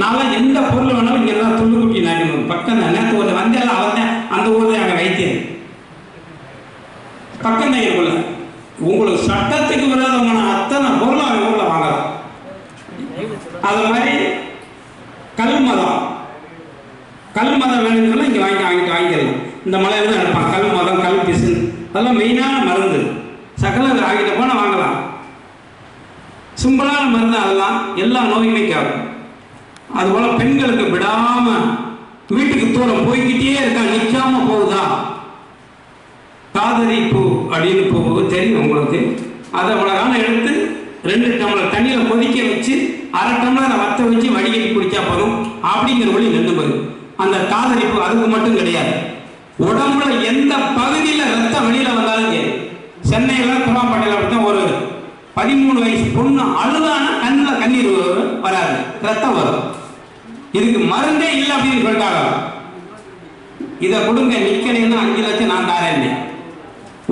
நான் எந்த பொருள் வேணாலும் இங்கே எல்லாம் துள்ளுக்குட்டி நாயக்கணும் பக்கம் தான். நேற்று ஒரு வந்தால அவன் அந்த ஊரில் அங்கே வைத்தியர் பக்கம் தான் இருக்குள்ள உங்களுக்கு சட்டத்துக்கு விரோதமான அத்தனை பொருளும் அவன் ஊரில் வாங்கலாம் அது மாதிரி கல் மதம். கல் மதம் இங்கே வாங்கி வாங்கிட்டு வாங்கிக்கலாம் இந்த மலையில தான் இருப்பான். கல் மதம் கல் பிசின். அதெல்லாம் மெயினான மருந்து. சகல வாங்கிட்டு போனால் வாங்கலாம். சிம்பிளான மருந்து அதெல்லாம். எல்லா நோயுமே கேட்கும். அதுபோல பெண்களுக்கு விடாம வீட்டுக்கு தூரம் போய்கிட்டே இருக்கா நிற்காம போகுதா? காதலி பூ அப்படின்னு பூ தெரியும் உங்களுக்கு. அதை உலகான எடுத்து ரெண்டு டம்ளர் தண்ணியில் கொதிக்க வச்சு அரை டம்ளரை வத்த வச்சு வடிகட்டி குடிச்சா போதும். அப்படிங்கிற வழி நின்று போகுது அந்த காதலிப்பு அதுக்கு மட்டும் கிடையாது. உடம்புல எந்த பகுதியில் ரத்தம் வெளியில் வந்தாலும் சரி சென்னையில் குமாம்பட்டியில் அப்படித்தான் ஒரு பதிமூணு வயசு பொண்ணு அழுதான கண்ணில் கண்ணீர் வரும், வராது. ரத்தம் வரும். இதுக்கு மருந்தே இல்லை அப்படின்னு சொல்லிட்டாங்க. இதை கொடுங்க நிக்கலைன்னா அஞ்சு லட்சம் நான் தரேன்.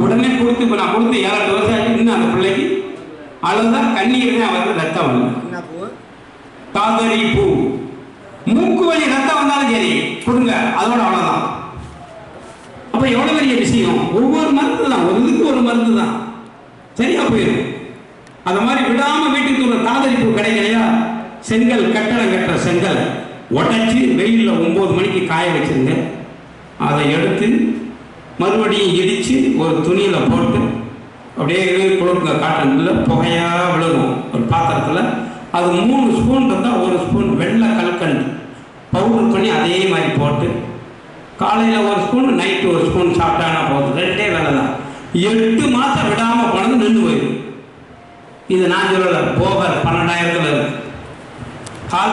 உடனே கொடுத்து இப்போ நான் கொடுத்து ஏழு வருஷம் ஆச்சு, இன்னும் அந்த பிள்ளைக்கு அழுதா கண்ணீர் தான் அவருக்கு ரத்தம் பூ? காதலி பூ. மூக்கு வழி ரத்தம் வந்தாலும் சரி கொடுங்க. அதோட அவ்வளவுதான். அப்ப எவ்வளவு பெரிய விஷயம்? ஒவ்வொரு மருந்து தான் ஒரு இதுக்கு ஒரு மருந்து தான் சரியா போயிடும். அந்த மாதிரி விடாம வீட்டுக்கு உள்ள காதலி கிடைக்கலையா செங்கல் கட்டடம் கட்டுற செங்கல் உடைச்சி வெயிலில் ஒன்பது மணிக்கு காய வச்சிருங்க அதை எடுத்து மறுபடியும் இடித்து ஒரு துணியில் போட்டு அப்படியே கொடுங்க காட்டனில் புகையாக விழுகும் ஒரு பாத்திரத்தில். அது மூணு ஸ்பூன் இருந்தால் ஒரு ஸ்பூன் வெள்ளை கல்கண்டு பவுடர் பண்ணி அதே மாதிரி போட்டு காலையில் ஒரு ஸ்பூன் நைட்டு ஒரு ஸ்பூன் சாப்பிட்டானா போதும். ரெண்டே வேலை தான் எட்டு மாதம் விடாமல் போனது நின்று போயிடும். இது நான் சொல்லல போகர் பன்னெண்டாயிரத்துல இருக்கு